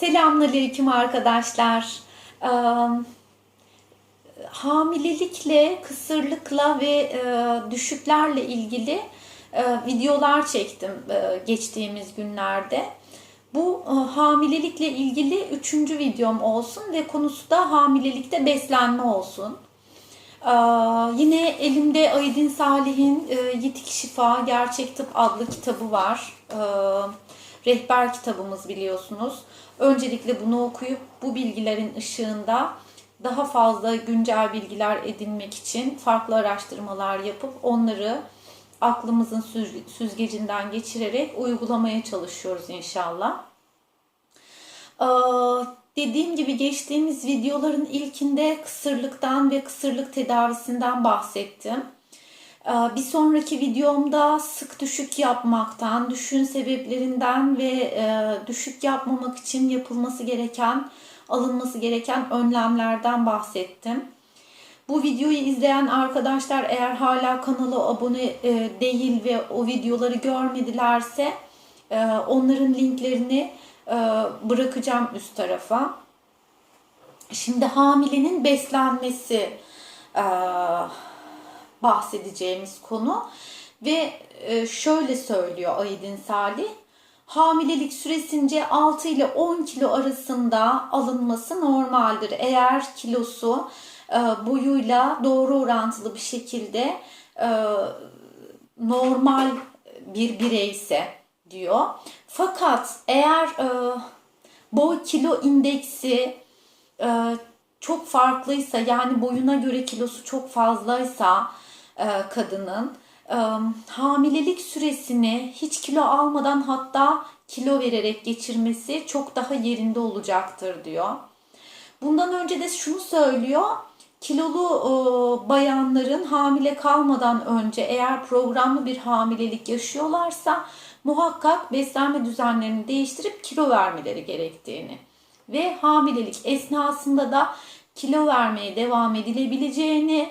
Selamünaleyküm arkadaşlar. Hamilelikle, kısırlıkla ve düşüklerle ilgili videolar çektim geçtiğimiz günlerde. Bu hamilelikle ilgili üçüncü videom olsun ve konusu da hamilelikte beslenme olsun. Yine elimde Aydın Salih'in e, Yitik Şifa Gerçek Tıp adlı kitabı var. Ee, rehber kitabımız biliyorsunuz. Öncelikle bunu okuyup bu bilgilerin ışığında daha fazla güncel bilgiler edinmek için farklı araştırmalar yapıp onları aklımızın süz- süzgecinden geçirerek uygulamaya çalışıyoruz inşallah. Ee, dediğim gibi geçtiğimiz videoların ilkinde kısırlıktan ve kısırlık tedavisinden bahsettim. Ee, bir sonraki videomda sık düşük yapmaktan, düşün sebeplerinden ve e, düşük yapmamak için yapılması gereken, alınması gereken önlemlerden bahsettim. Bu videoyu izleyen arkadaşlar eğer hala kanala abone e, değil ve o videoları görmedilerse e, onların linklerini bırakacağım üst tarafa. Şimdi hamilenin beslenmesi bahsedeceğimiz konu ve e, şöyle söylüyor Aydın Salih. Hamilelik süresince 6 ile 10 kilo arasında alınması normaldir. Eğer kilosu e, boyuyla doğru orantılı bir şekilde e, normal bir bireyse diyor. Fakat eğer boy kilo indeksi çok farklıysa yani boyuna göre kilosu çok fazlaysa kadının e, hamilelik süresini hiç kilo almadan hatta kilo vererek geçirmesi çok daha yerinde olacaktır diyor. Bundan önce de şunu söylüyor. Kilolu e, bayanların hamile kalmadan önce eğer programlı bir hamilelik yaşıyorlarsa muhakkak beslenme düzenlerini değiştirip kilo vermeleri gerektiğini ve hamilelik esnasında da kilo vermeye devam edilebileceğini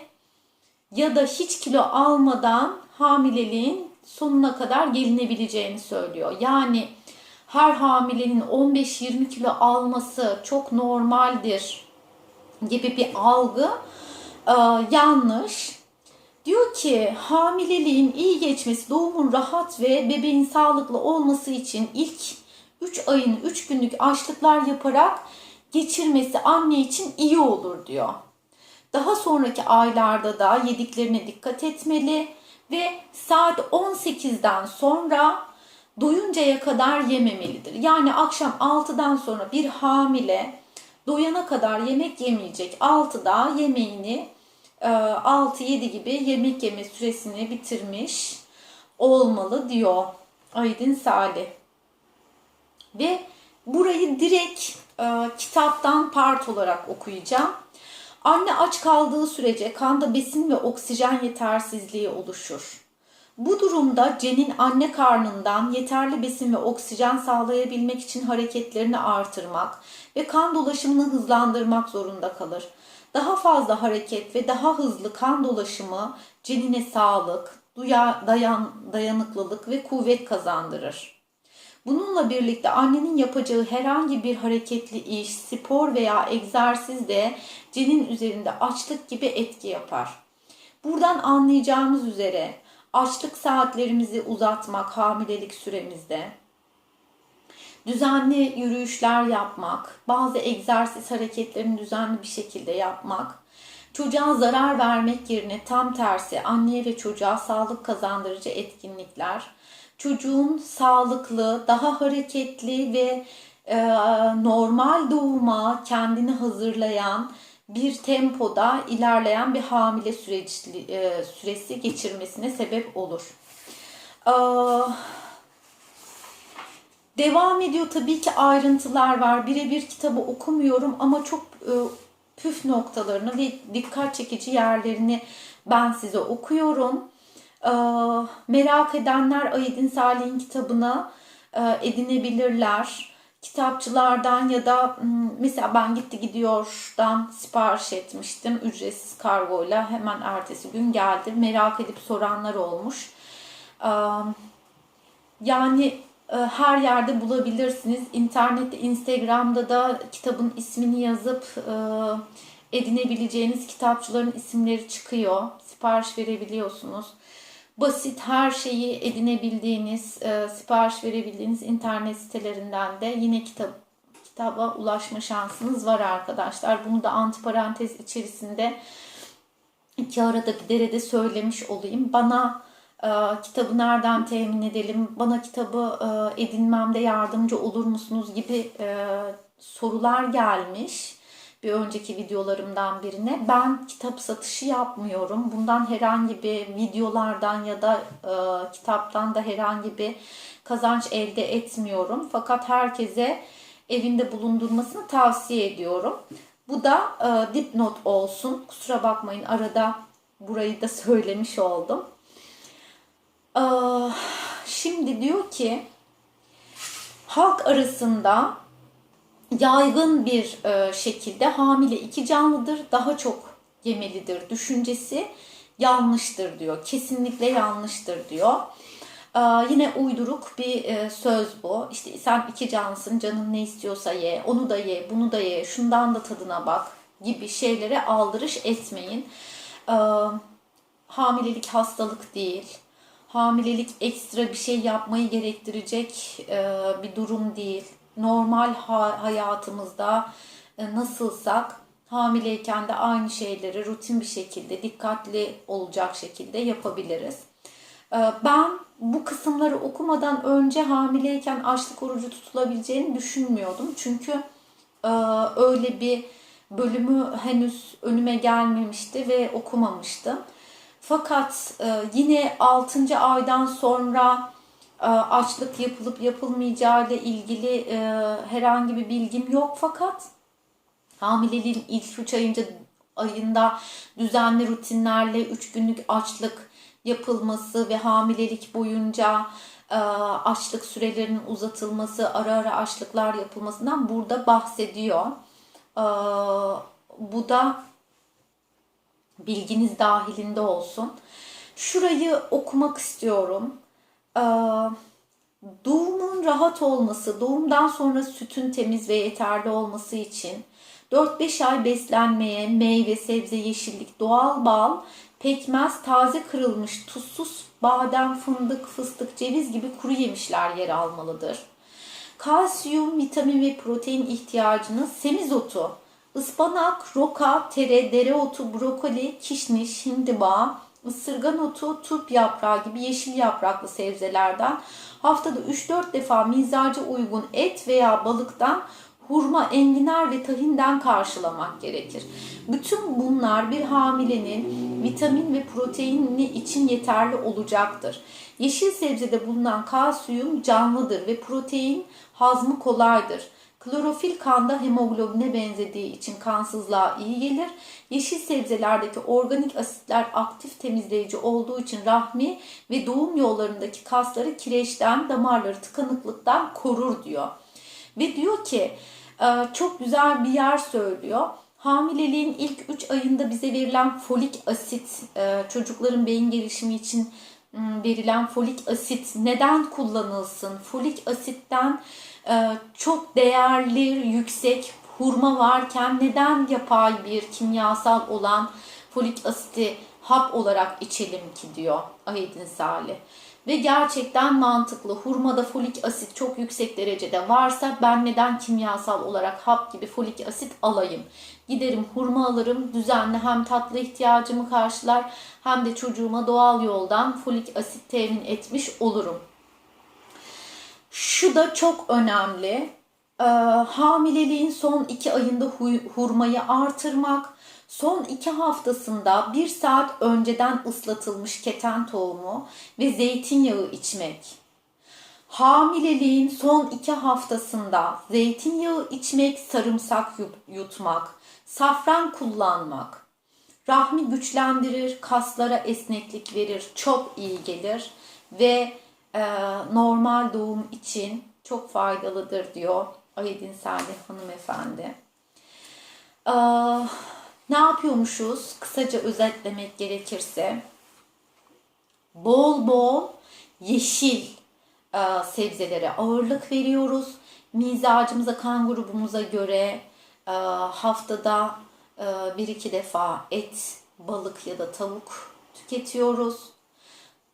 ya da hiç kilo almadan hamileliğin sonuna kadar gelinebileceğini söylüyor. Yani her hamilenin 15-20 kilo alması çok normaldir gibi bir algı e, yanlış. Diyor ki hamileliğin iyi geçmesi, doğumun rahat ve bebeğin sağlıklı olması için ilk 3 ayın 3 günlük açlıklar yaparak geçirmesi anne için iyi olur diyor. Daha sonraki aylarda da yediklerine dikkat etmeli ve saat 18'den sonra doyuncaya kadar yememelidir. Yani akşam 6'dan sonra bir hamile doyana kadar yemek yemeyecek. 6'da yemeğini 6-7 gibi yemek yeme süresini bitirmiş olmalı diyor Aydın Salih. Ve burayı direkt e, kitaptan part olarak okuyacağım. Anne aç kaldığı sürece kanda besin ve oksijen yetersizliği oluşur. Bu durumda cenin anne karnından yeterli besin ve oksijen sağlayabilmek için hareketlerini artırmak ve kan dolaşımını hızlandırmak zorunda kalır. Daha fazla hareket ve daha hızlı kan dolaşımı cenine sağlık, duya, dayan, dayanıklılık ve kuvvet kazandırır. Bununla birlikte annenin yapacağı herhangi bir hareketli iş, spor veya egzersiz de cenin üzerinde açlık gibi etki yapar. Buradan anlayacağımız üzere açlık saatlerimizi uzatmak hamilelik süremizde, düzenli yürüyüşler yapmak, bazı egzersiz hareketlerini düzenli bir şekilde yapmak, çocuğa zarar vermek yerine tam tersi anneye ve çocuğa sağlık kazandırıcı etkinlikler, çocuğun sağlıklı, daha hareketli ve e, normal doğuma kendini hazırlayan bir tempoda ilerleyen bir hamile süreci, e, süresi geçirmesine sebep olur. E, devam ediyor tabii ki ayrıntılar var. Birebir kitabı okumuyorum ama çok e, püf noktalarını ve dikkat çekici yerlerini ben size okuyorum. Ee, merak edenler Aydın Salih'in kitabını e, edinebilirler. Kitapçılardan ya da m, mesela ben gitti gidiyordan sipariş etmiştim. Ücretsiz kargoyla hemen ertesi gün geldi. Merak edip soranlar olmuş. Ee, yani e, her yerde bulabilirsiniz. İnternette, Instagram'da da kitabın ismini yazıp e, edinebileceğiniz kitapçıların isimleri çıkıyor. Sipariş verebiliyorsunuz. Basit her şeyi edinebildiğiniz, e, sipariş verebildiğiniz internet sitelerinden de yine kitap kitaba ulaşma şansınız var arkadaşlar. Bunu da antiparantez içerisinde iki arada bir derede söylemiş olayım. Bana e, kitabı nereden temin edelim, bana kitabı e, edinmemde yardımcı olur musunuz gibi e, sorular gelmiş bir önceki videolarımdan birine. Ben kitap satışı yapmıyorum. Bundan herhangi bir videolardan ya da e, kitaptan da herhangi bir kazanç elde etmiyorum. Fakat herkese evinde bulundurmasını tavsiye ediyorum. Bu da e, dipnot olsun. Kusura bakmayın arada burayı da söylemiş oldum. E, şimdi diyor ki halk arasında yaygın bir e, şekilde hamile iki canlıdır daha çok yemelidir düşüncesi yanlıştır diyor. Kesinlikle yanlıştır diyor. Ee, yine uyduruk bir e, söz bu. İşte sen iki cansın, canın ne istiyorsa ye, onu da ye, bunu da ye, şundan da tadına bak gibi şeylere aldırış etmeyin. Hamilelik hastalık değil. Hamilelik ekstra bir şey yapmayı gerektirecek e, bir durum değil. Normal ha- hayatımızda e, nasılsak hamileyken de aynı şeyleri rutin bir şekilde, dikkatli olacak şekilde yapabiliriz. Ee, Ben bu kısımları okumadan önce hamileyken açlık orucu tutulabileceğini düşünmüyordum. Çünkü e, öyle bir bölümü henüz önüme gelmemişti ve okumamıştım. Fakat e, yine 6. aydan sonra e, açlık yapılıp yapılmayacağı ile ilgili e, herhangi bir bilgim yok. Fakat hamileliğin ilk 3 ayınca ayında düzenli rutinlerle 3 günlük açlık yapılması ve hamilelik boyunca e, açlık sürelerinin uzatılması, ara ara açlıklar yapılmasından burada bahsediyor. E, bu da bilginiz dahilinde olsun. Şurayı okumak istiyorum. E, doğumun rahat olması, doğumdan sonra sütün temiz ve yeterli olması için 4-5 ay beslenmeye, meyve, sebze, yeşillik, doğal bal, pekmez, taze kırılmış tuzsuz badem, fındık, fıstık, ceviz gibi kuru yemişler yer almalıdır. Kalsiyum, vitamin ve protein ihtiyacını semizotu, ıspanak, roka, tere, dereotu, brokoli, kişniş, hindiba, ısırgan otu, turp yaprağı gibi yeşil yapraklı sebzelerden haftada 3-4 defa mizaca uygun et veya balıktan hurma, enginar ve tahinden karşılamak gerekir. Bütün bunlar bir hamilenin vitamin ve proteinini için yeterli olacaktır. Yeşil sebzede bulunan kalsiyum canlıdır ve protein hazmı kolaydır. Klorofil kanda hemoglobine benzediği için kansızlığa iyi gelir. Yeşil sebzelerdeki organik asitler aktif temizleyici olduğu için rahmi ve doğum yollarındaki kasları kireçten, damarları tıkanıklıktan korur diyor. Ve diyor ki çok güzel bir yer söylüyor. Hamileliğin ilk 3 ayında bize verilen folik asit, çocukların beyin gelişimi için verilen folik asit neden kullanılsın? Folik asitten çok değerli, yüksek hurma varken neden yapay bir kimyasal olan folik asiti hap olarak içelim ki diyor Ahidin Salih. Ve gerçekten mantıklı. Hurmada folik asit çok yüksek derecede varsa ben neden kimyasal olarak hap gibi folik asit alayım? Giderim hurma alırım. Düzenli hem tatlı ihtiyacımı karşılar hem de çocuğuma doğal yoldan folik asit temin etmiş olurum. Şu da çok önemli. Ee, hamileliğin son iki ayında hurmayı artırmak, son iki haftasında bir saat önceden ıslatılmış keten tohumu ve zeytinyağı içmek. Hamileliğin son iki haftasında zeytinyağı içmek, sarımsak yutmak, safran kullanmak, rahmi güçlendirir, kaslara esneklik verir, çok iyi gelir ve e, normal doğum için çok faydalıdır diyor Aydin Salih hanımefendi. Ee, ne yapıyormuşuz? Kısaca özetlemek gerekirse bol bol yeşil e, sebzelere ağırlık veriyoruz. Mizacımıza, kan grubumuza göre e, haftada e, bir iki defa et, balık ya da tavuk tüketiyoruz.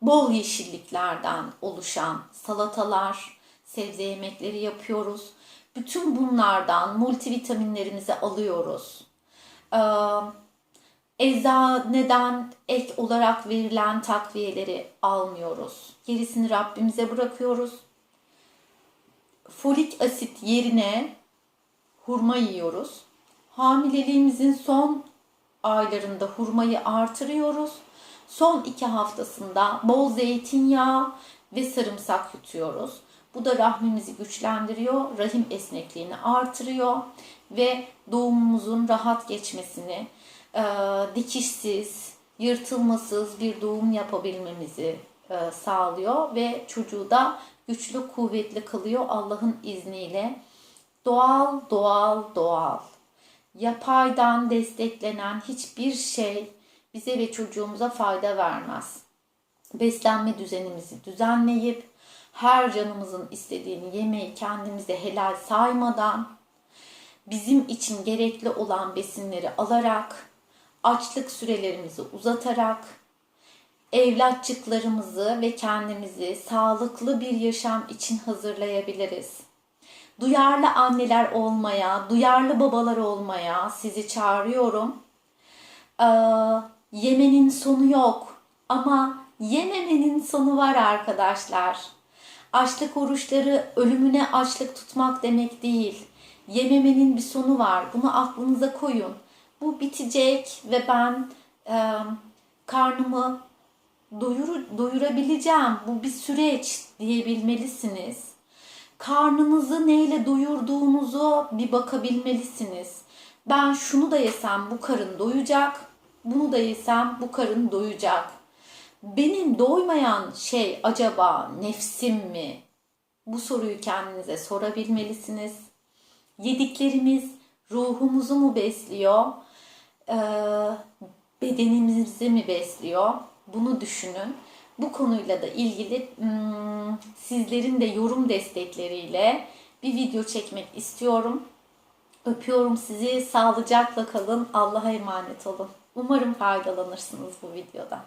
Bol yeşilliklerden oluşan salatalar, sebze yemekleri yapıyoruz. Bütün bunlardan multivitaminlerimizi alıyoruz. Eczaneden ek olarak verilen takviyeleri almıyoruz. Gerisini Rabbimize bırakıyoruz. Folik asit yerine hurma yiyoruz. Hamileliğimizin son aylarında hurmayı artırıyoruz. Son iki haftasında bol zeytinyağı ve sarımsak yutuyoruz. Bu da rahmimizi güçlendiriyor, rahim esnekliğini artırıyor ve doğumumuzun rahat geçmesini, e, dikişsiz, yırtılmasız bir doğum yapabilmemizi e, sağlıyor ve çocuğu da güçlü, kuvvetli kılıyor Allah'ın izniyle. Doğal, doğal, doğal. Yapaydan desteklenen hiçbir şey bize ve çocuğumuza fayda vermez. Beslenme düzenimizi düzenleyip her canımızın istediğini yemeği kendimize helal saymadan bizim için gerekli olan besinleri alarak açlık sürelerimizi uzatarak evlatçıklarımızı ve kendimizi sağlıklı bir yaşam için hazırlayabiliriz. Duyarlı anneler olmaya, duyarlı babalar olmaya sizi çağırıyorum. Ee, yemenin sonu yok ama yememenin sonu var arkadaşlar. Açlık oruçları ölümüne açlık tutmak demek değil. Yememenin bir sonu var. Bunu aklınıza koyun. Bu bitecek ve ben e, karnımı doyur, doyurabileceğim. Bu bir süreç diyebilmelisiniz. Karnınızı neyle doyurduğunuzu bir bakabilmelisiniz. Ben şunu da yesem bu karın doyacak. Bunu da yesem bu karın doyacak. Benim doymayan şey acaba nefsim mi? Bu soruyu kendinize sorabilmelisiniz. Yediklerimiz ruhumuzu mu besliyor? Ee, bedenimizi mi besliyor? Bunu düşünün. Bu konuyla da ilgili hmm, sizlerin de yorum destekleriyle bir video çekmek istiyorum. Öpüyorum sizi. Sağlıcakla kalın. Allah'a emanet olun. Umarım faydalanırsınız bu videodan.